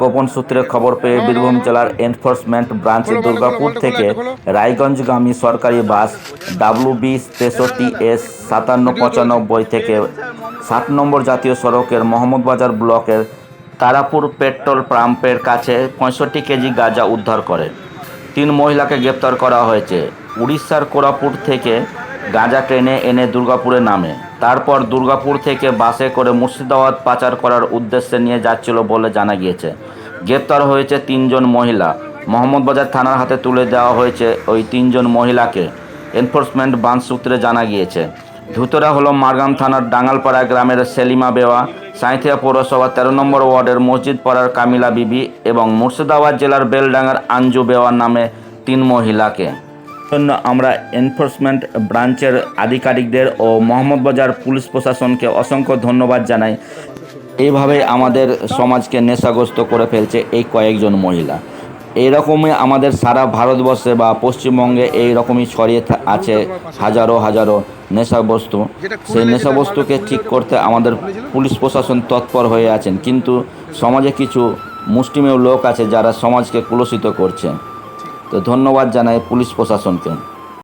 গোপন সূত্রে খবর পেয়ে বীরভূম জেলার এনফোর্সমেন্ট ব্রাঞ্চ দুর্গাপুর থেকে রায়গঞ্জগামী সরকারি বাস ডাব্লু বি তেষট্টি এস সাতান্ন পঁচানব্বই থেকে সাত নম্বর জাতীয় সড়কের মোহাম্মদবাজার ব্লকের তারাপুর পেট্রোল পাম্পের কাছে পঁয়ষট্টি কেজি গাঁজা উদ্ধার করে। তিন মহিলাকে গ্রেপ্তার করা হয়েছে। উড়িষ্যার কোরাপুট থেকে গাঁজা ট্রেনে এনে দুর্গাপুরে নামে। তারপর দুর্গাপুর থেকে বাসে করে মুর্শিদাবাদ পাচার করার উদ্দেশ্যে নিয়ে যাচ্ছিল বলে জানা গিয়েছে। গ্রেপ্তার হয়েছে তিনজন মহিলা। মোহাম্মদবাজার থানার হাতে তুলে দেওয়া হয়েছে ওই তিনজন মহিলাকে। এনফোর্সমেন্ট বাঁধ সূত্রে জানা গিয়েছে। ধুতরা হলো মারগাম থানার ডাঙ্গালপাড়া গ্রামের সেলিমা বেওয়া। সাঁইথিয়া পৌরসভা তেরো নম্বর ওয়ার্ডের মসজিদ পাড়ার কামিলা বিবি এবং মুর্শিদাবাদ জেলার বেলডাঙ্গার আঞ্জু বেওয়া নামে তিন মহিলাকে। জন্য আমরা এনফোর্সমেন্ট ব্রাঞ্চের আধিকারিকদের ও মোহাম্মদবাজার পুলিশ প্রশাসনকে অসংখ্য ধন্যবাদ জানাই। এইভাবে আমাদের সমাজকে নেশাগ্রস্ত করে ফেলছে এই কয়েকজন মহিলা। এইরকমই আমাদের সারা ভারতবর্ষে বা পশ্চিমবঙ্গে এই রকমই ছড়িয়ে আছে হাজারো হাজারো নেশাবস্তু সেই নেশাবস্তুকে ঠিক করতে আমাদের পুলিশ প্রশাসন তৎপর হয়ে আছেন। কিন্তু সমাজে কিছু মুষ্টিমেয় লোক আছে যারা সমাজকে কুলসিত করছে। তো ধন্যবাদ জানাই পুলিশ প্রশাসনকে।